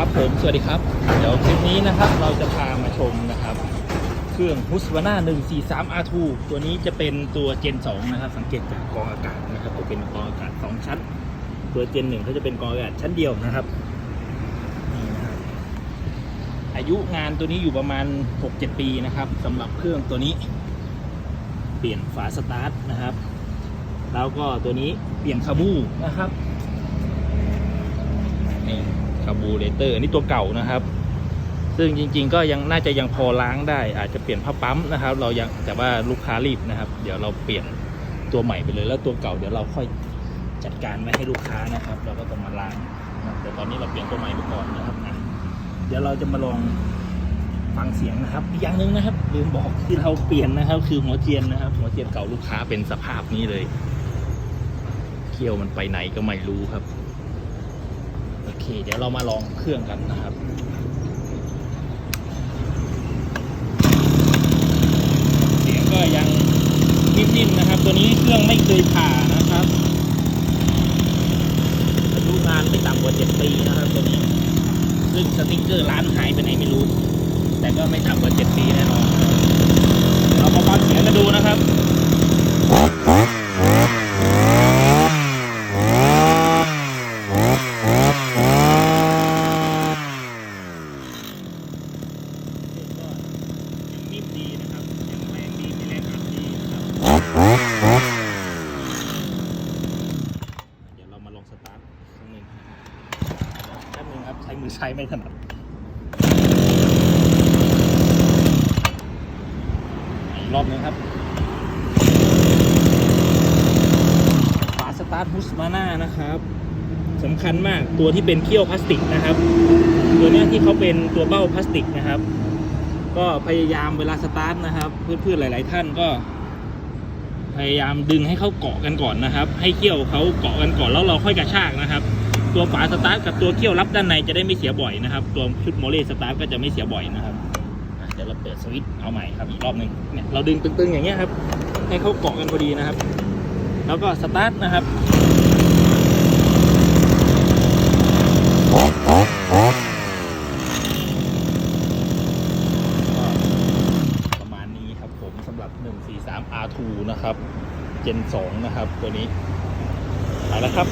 ครับผม สวัสดีครับ เดี๋ยวคลิปนี้นะครับเราจะพามาชมนะครับ เครื่อง h u s v a n a 143 R2 ตัวนี้จะเป็นตัว Gen 2 นะครับ สังเกตจากกรองอากาศนะครับ จะเป็นกรองอากาศ 2 ชั้น ตัว Gen 1เขาจะเป็นกรองอากาศชั้นเดียวนะครับนี่นะครับ อายุงานตัวนี้อยู่ประมาณ 6-7 ปีนะครับสำหรับเครื่องตัวนี้ เปลี่ยนฝาสตาร์ทนะครับ แล้วก็ตัวนี้เปลี่ยนคาบูนะครับนี่ คาบูเรเตอร์อันนี้ตัวเก่านะครับ ซึ่งจริง ๆ ก็ยังน่าจะยังพอล้างได้ อาจจะเปลี่ยนผ้าปั๊มนะครับ เรายังแต่ว่าลูกค้ารีบนะครับ เดี๋ยวเราเปลี่ยนตัวใหม่ไปเลยแล้วตัวเก่าเดี๋ยวเราค่อยจัดการไม่ให้ลูกค้านะครับ เราก็ต้องมาล้างนะแต่ตอนนี้เราเปลี่ยนตัวใหม่ไปก่อนนะครับนะเดี๋ยวเราจะมาลองฟังเสียงนะครับอีกอย่างหนึ่งนะครับลืมบอกที่เราเปลี่ยนนะครับ คือหัวเทียนนะครับ หัวเทียนเก่าลูกค้าเป็นสภาพนี้เลยเคี่ยวมันไปไหนก็ไม่รู้ครับ อเค เดี๋ยวเรามาลองเครื่องกันนะครับเสียงก็ยังนิ่มๆนะครับ ตัวนี้เครื่องไม่เคยผ่านะครับอายุงานไม่ต่ำกว่าเจ็ดปีนะครับ ตัวนี้ซึ่งสติ๊กเกอร์ร้านหายไปไหนไม่รู้ แต่ก็ไม่ต่ำกว่าเจ็ดปีแน่นอนนะครับเดี๋ยวเรามาฟังเสียงกันดูนะครับ ก็ยังนิ่มดีนะครับยังแรงดีมีแรงอัดดีนะครับ เดี๋ยวเรามาลองสตาร์ทครั้งหนึ่งแป๊บนึงครับใช้ มือใช้ไม่ถนัดอีกรอบนึงครับฝาสตาร์ทฮุสมาน่านะครับสำคัญมากตัวที่เป็นเขี้ยวพลาสติกนะครับ ตัวเนี้ยที่เขาเป็นตัวเบ้าพลาสติกนะครับ ก็พยายามเวลาสตาร์ทนะครับ เพื่อนๆหลาย ๆ ท่านก็พยายามดึงให้เขาเกาะกันก่อนนะครับ ให้เขี้ยวเขาเกาะกันก่อนแล้วเราค่อยกระชากนะครับ ตัวฝาสตาร์ทกับตัวเขี้ยวรับด้านในจะได้ไม่เสียบ่อยนะครับ ตัวชุดโมเลสตาร์ทก็จะไม่เสียบ่อยนะครับเดี๋ยวเราเปิดสวิตช์เอาใหม่ครับอีกรอบหนึ่งเนี่ยเราดึงตึงๆอย่างเงี้ยครับ ให้เขาเกาะกันพอดีนะครับ แล้วก็สตาร์ทนะครับประมาณนี้ครับผมสำหรับ 143 R2 นะครับ Gen 2 นะครับ ตัวนี้ไปแล้วครับ